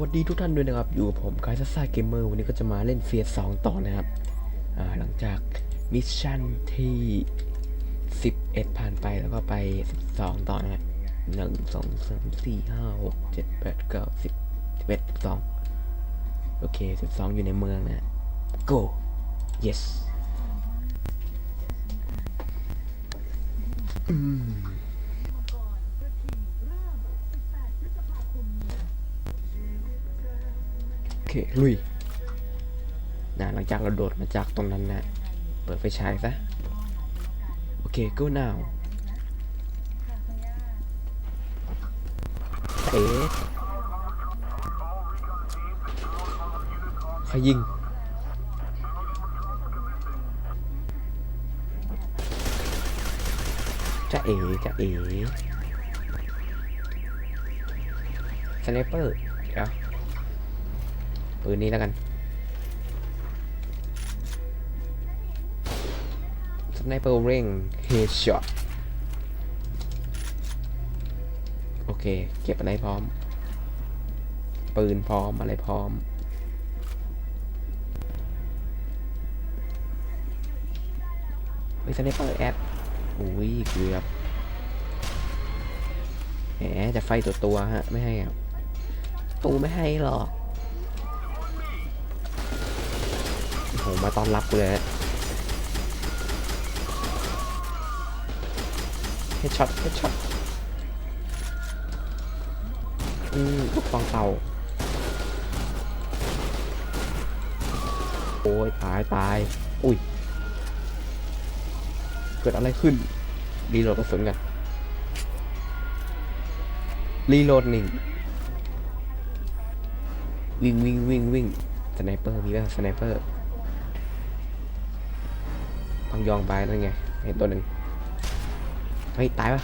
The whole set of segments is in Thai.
วัสดีทุกท่านด้วยนะครับ อยู่กับผมกายซัสซ่าเกมเมอร์วันนี้ก็จะมาเล่นเฟียสองต่อนะครับ หลังจากมิชชั่นที่ 11 ผ่านไปแล้วก็ไป 12 ต่อนะครับหนึ่งสองสามสี่ห้าหกเจ็ดแปดเก้าสิบสิบเอ็ดสิบสองโอเค12อยู่ในเมืองนะ go yes อืม เคลุยนะหลังจากเราโดดมาจากตรงนั้นนะเปิดไฟฉายซะโอเค go now เอ๋ใครยิงจะเอ๋จะเอ๋สไนเปอร์เดี๋ยว ปืนนี้แล้วกันสไนเปอร์เร่งเฮดช็อตโอเค เก็บอะไรพร้อม ปืนพร้อมอะไรพร้อม เฮ้ยสไนเปอร์แอดอุ้ยเกือบ แหมจะไฟตัวตัวฮะ ไม่ให้อะตูไม่ให้หรอก โหมาต้อนรับกูเลยฮะเฮดช็อตเฮดช็อตอืมลูกฟองเป่า โอ้ย ตายตาย อุ้ย เกิดอะไรขึ้น รีโหลดกระสุนกัน รีโหลดหนึ่ง วิ่งวิ่งวิ่งวิ่งสไนเปอร์มีป่ะสไนเปอร์ พังยองไปนั่นไง เห็นตัวหนึ่งเฮ้ยตายปะ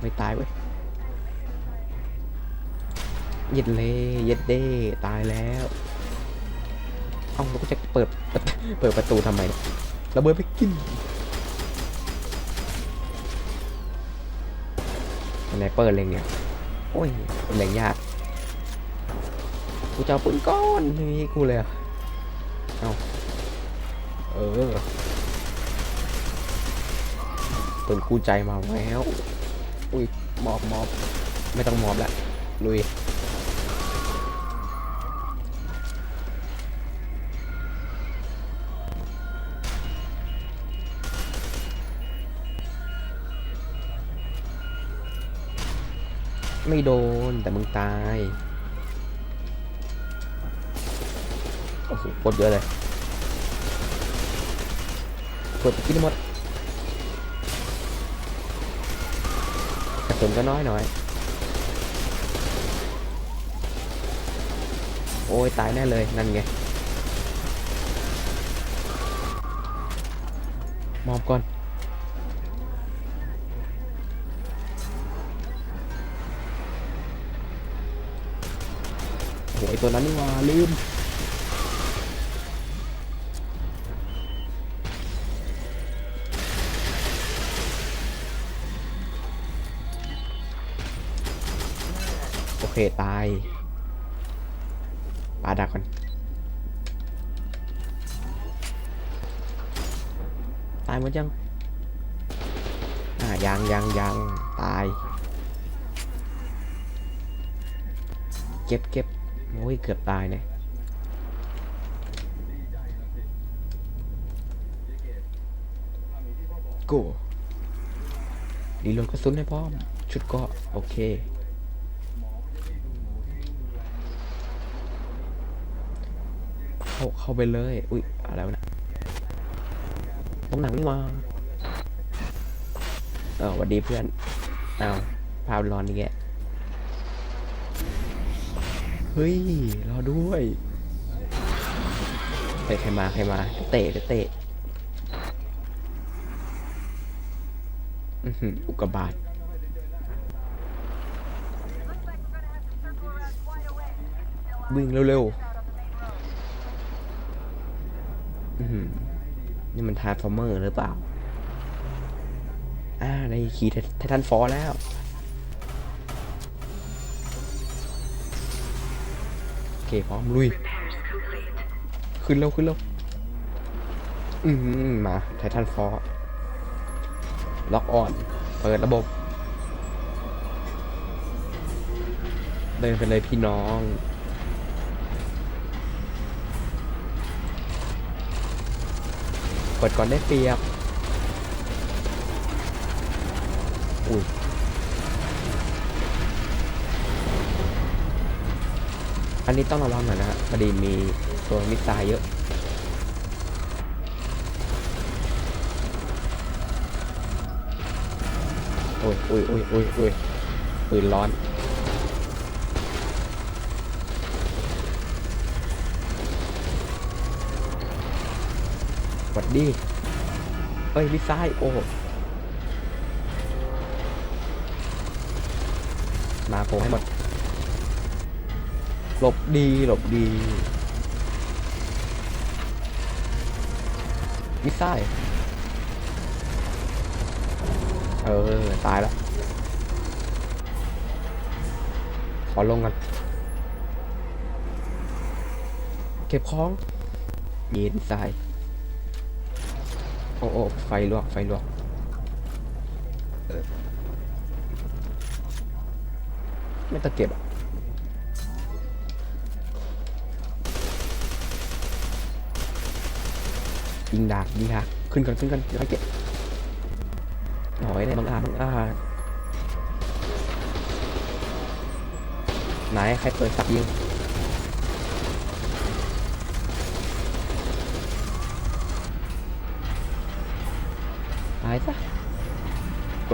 ไม่ตายเว้ยเย็ดเลยเย็ดเด้ตายแล้วเอ้าเราก็จะเปิดเปิดประตูทำไมระเบิดไปกินสไนเปอร์เล็งเนี่ยโอ้ยเล็งยากกูจะเอาปืนก้อนไม่กูเลยเอาเออ ปืนคู่ใจมาแล้วอุ้ยมอบมอบไม่ต้องมอบละลุยไม่โดนแต่มึงตายโอ้โหโคตรเยอะเลยกดไปกินหมด นก็น้อยหน่อย โอ้ยตายแน่เลยนั่นไง มอบก่อน โอ้โหไอตัวนั้นนี่ว่าลืม โอเค ตายปาดักก่อนตายหมดยังอ่ายังยังยังตาย เก็บเก็บโอ้ยเกือบตายเนี่ยกูรีโหลดกระสุนให้พร้อม ชุดก็โอเค เข้าเข้าไปเลย อุ๊ยอะไรวะเนะต้องหนังนี่มาเออวัสดีเพื่อนเอาวภาพร้อนนี่แกเฮ้ย รอด้วยเตะใครมาใครมาเตะเตะอื้มอุกกาบาตวิ่งเร็วๆ อื้อหือ นี่มันทาร์ฟอร์เมอร์หรือเปล่า อ่าในขี่ไททันฟอร์แล้วเค พร้อมลุย ขึ้นแล้วขึ้นแล้ว อืมมาไททันฟอร์ล็อกออน เปิดระบบ เดินไปเลยพี่น้อง เปิดก่อนได้เปรียบ อุ้ยอันนี้ต้องระวังหน่อยนะฮะพอดีมีตัวมิสไซเยอะ โอ้ยโอ้ยโอ้ยโอ้ยโอ้ยปืนร้อน วัดดีเอ้ยมิซล์โอ้มาโผล่ให้หมด หลบดีหลบดีมิสไซล์เออ ตายแล้ว ขอลงกัน เก็บของเย็นใส่ อ้โอ้ไฟลวกไฟลวกไม่ต้องเก็บอะยิงดากยิงดากขึ้นกันขึ้นกันเดี๋ยวให้เก็บหน่อยได้บางอาบางอาไหนใครเปิดสับยิง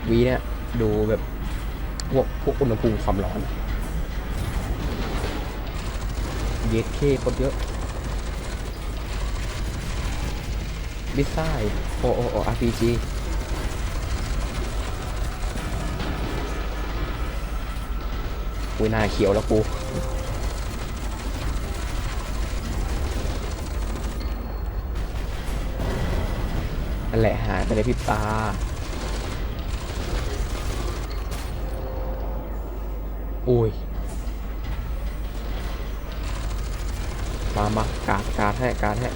ดวีเนี่ย ดูแบบพวกพวกอุณหภูมิความร้อน เยดเคโคตรเยอะมิสไซล์โอโอโออาร์พีจีอุ้ยหน้าเขียวแล้วกูนั่นแหละหายไปในพริบตา อุ้ย มามากาดกาดให้กาดให้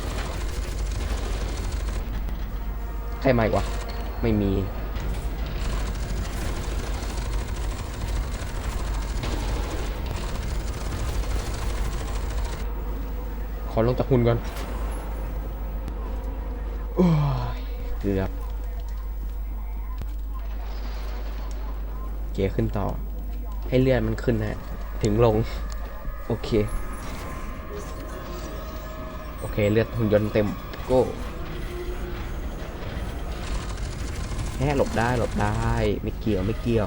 ใครมาอีกวะ ไม่มี ขอลงจากหุ่นก่อนโอ้ยเกือบ เกียร์ขึ้นต่อ ให้เลื่อนมันขึ้นนะถึงลง โอเค โอเคเลือดหุ่นยนต์เต็มโก้แค่หลบได้หลบได้ ไม่เกี่ยวไม่เกี่ยว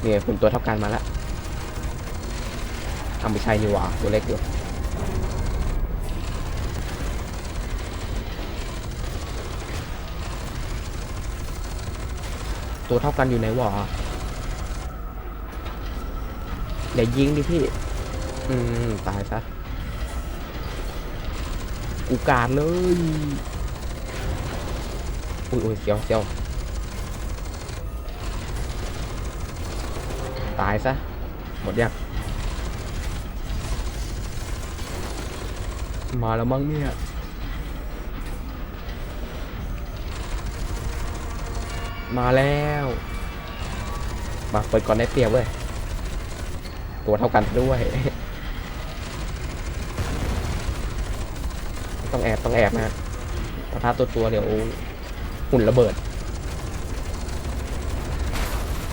เนี่ยเป็นตัวเท่ากันมาแล้วทำไม่ใช่นี่หว่าตัวเล็กอยู่ ตัวเท่ากันอยู่ไหนวะอย่ายิงดิพี่ อืม ตายซะ กูกาดเลย อุ้ยอุ้ยเสียวเสียวตายซะ หมดยังมาแล้วมั้งเนี่ย มาแล้ว มาเปิดก่อนได้เปรียบเว้ย ตัวเท่ากันด้วย ต้องแอบต้องแอบนะถ้าท้าตัวตัวเดี๋ยวหุ่นระเบิด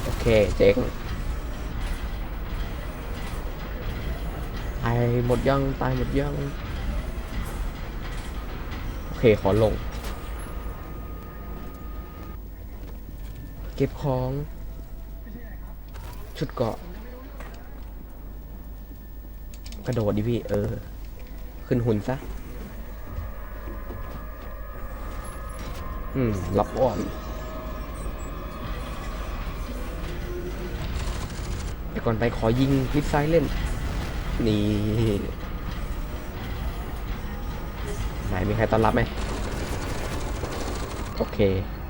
โอเคเจ๊งตายหมดยังตายหมดยัง โอเคขอลง ก็บของ ชุดเกาะ กระโดดดิพี่ เออ ขึ้นหุ่นซะ อืมรับอ่อนเดี๋ยวก่อนไปขอยิงมิดไซด์เล่น นี่ไหนมีใครต้อนรับไหม โอเค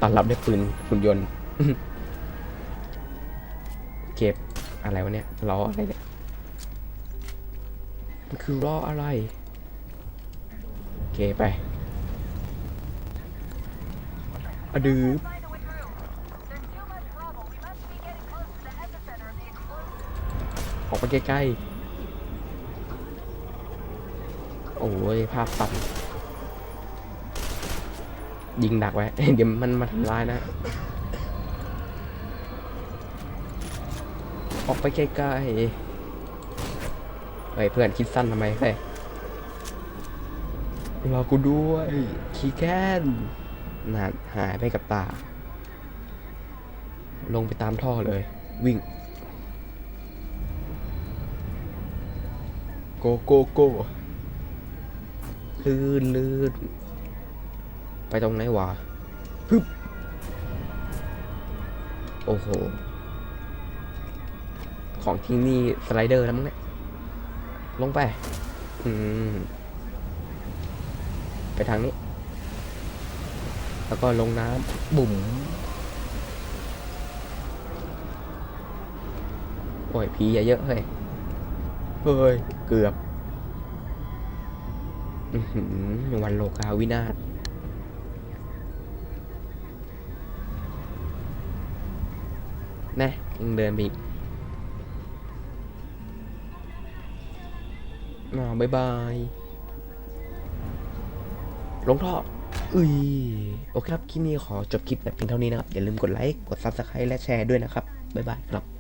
ต้อนรับด้วยปืนหุ่นยนต์ เก็บอะไรวะเนี่ยล้ออะไรเนี่ยมันคือล้ออะไร โอเคไปอะดือ Find a way through. There's too much rubble. We must be getting close to the epicenter of the explosion. ออกไปใกล้ๆ โอ้ยภาพสั่นยิงดักไว้ เดี๋ยวมันมาทำร้ายนะ ออกไปใกล้ๆเฮ้ยเพื่อนคิดสั้นทำไมเฮ้ยรอกูด้วยขี้แค้นนานหายไปกับตา ลงไปตามท่อเลย วิ่ง โกโกโก้ลื่นลื่นไปตรงไหนวะฮึบ โอ้โห ของที่นี่สไลเดอร์แล้วมั้งเนี่ย ลงไป อืม ไปทางนี้ แล้วก็ลงน้ำบุ๋มโอ้ยพีอย่าเยอะเฮ้ย เฮ้ย เกือบอือหือวันโลกาวินาศแน่ยังเดินไปอีก อ่าบายบายลงท่ออุ้ยโอเคครับคลิปนี้ขอจบคลิปแต่เพียงเท่านี้นะครับ อย่าลืมกดไลค์ กด Subscribe และแชร์ด้วยนะครับ บ๊ายบายครับ